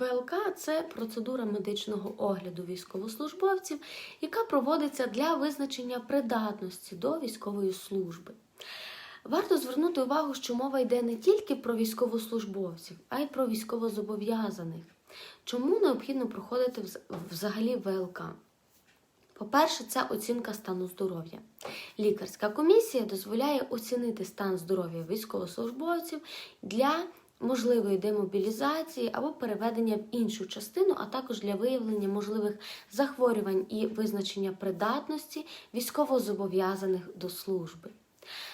ВЛК це процедура медичного огляду військовослужбовців, яка проводиться для визначення придатності до військової служби. Варто звернути увагу, що мова йде не тільки про військовослужбовців, а й про військовозобов'язаних. Чому необхідно проходити взагалі ВЛК? По-перше, це оцінка стану здоров'я. Лікарська комісія дозволяє оцінити стан здоров'я військовослужбовців для можливої демобілізації або переведення в іншу частину, а також для виявлення можливих захворювань і визначення придатності військовозобов'язаних до служби.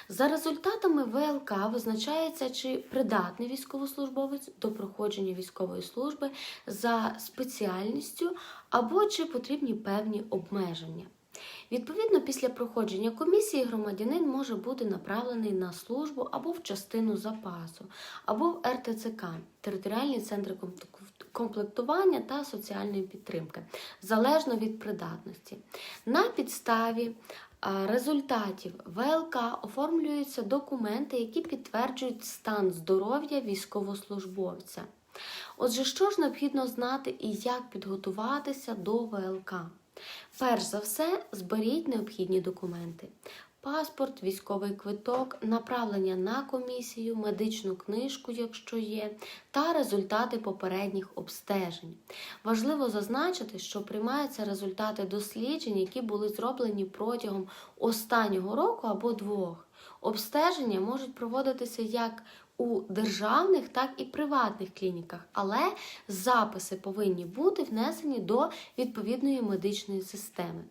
За результатами ВЛК визначається, чи придатний військовослужбовець до проходження військової служби за спеціальністю або чи потрібні певні обмеження. Відповідно, після проходження комісії громадянин може бути направлений на службу або в частину запасу, або в РТЦК територіальні центри комплектування та соціальної підтримки, залежно від придатності. На підставі результатів ВЛК оформлюються документи, які підтверджують стан здоров'я військовослужбовця. Отже, що ж необхідно знати і як підготуватися до ВЛК? Перш за все, зберіть необхідні документи: паспорт, військовий квиток, направлення на комісію, медичну книжку, якщо є, та результати попередніх обстежень. Важливо зазначити, що приймаються результати досліджень, які були зроблені протягом останнього року або двох. Обстеження можуть проводитися як у державних, так і приватних клініках, але записи повинні бути внесені до відповідної медичної системи.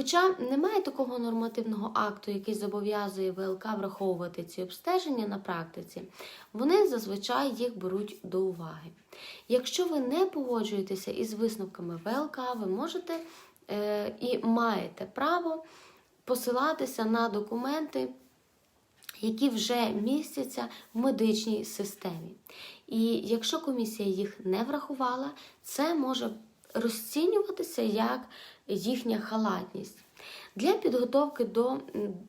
Хоча немає такого нормативного акту, який зобов'язує ВЛК враховувати ці обстеження на практиці, вони зазвичай їх беруть до уваги. Якщо ви не погоджуєтеся із висновками ВЛК, ви можете е, і маєте право посилатися на документи які вже містяться в медичній системі. І якщо комісія їх не врахувала, це може розцінюватися як їхня халатність. Для підготовки до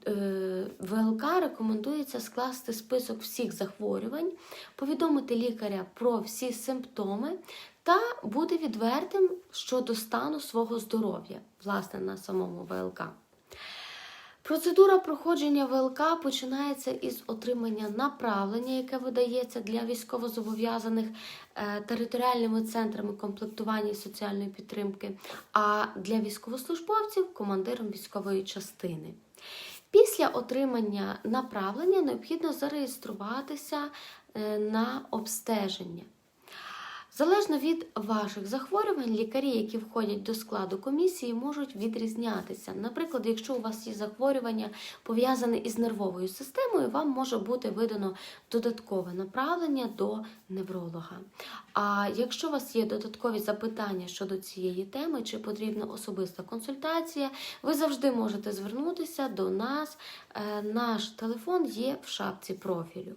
е, ВЛК рекомендується скласти список всіх захворювань, повідомити лікаря про всі симптоми та бути відвертим щодо стану свого здоров'я, власне, на самому ВЛК. Процедура проходження ВЛК починається із отримання направлення, яке видається для військовозобов'язаних е, територіальними центрами комплектування і соціальної підтримки, а для військовослужбовців командиром військової частини. Після отримання направлення необхідно зареєструватися е, на обстеження. Залежно від ваших захворювань, лікарі, які входять до складу комісії, можуть відрізнятися. Наприклад, якщо у вас є захворювання пов'язане із нервовою системою, вам може бути видано додаткове направлення до невролога. А якщо у вас є додаткові запитання щодо цієї теми, чи потрібна особиста консультація, ви завжди можете звернутися до нас. Е, Наш телефон є в шапці профілю.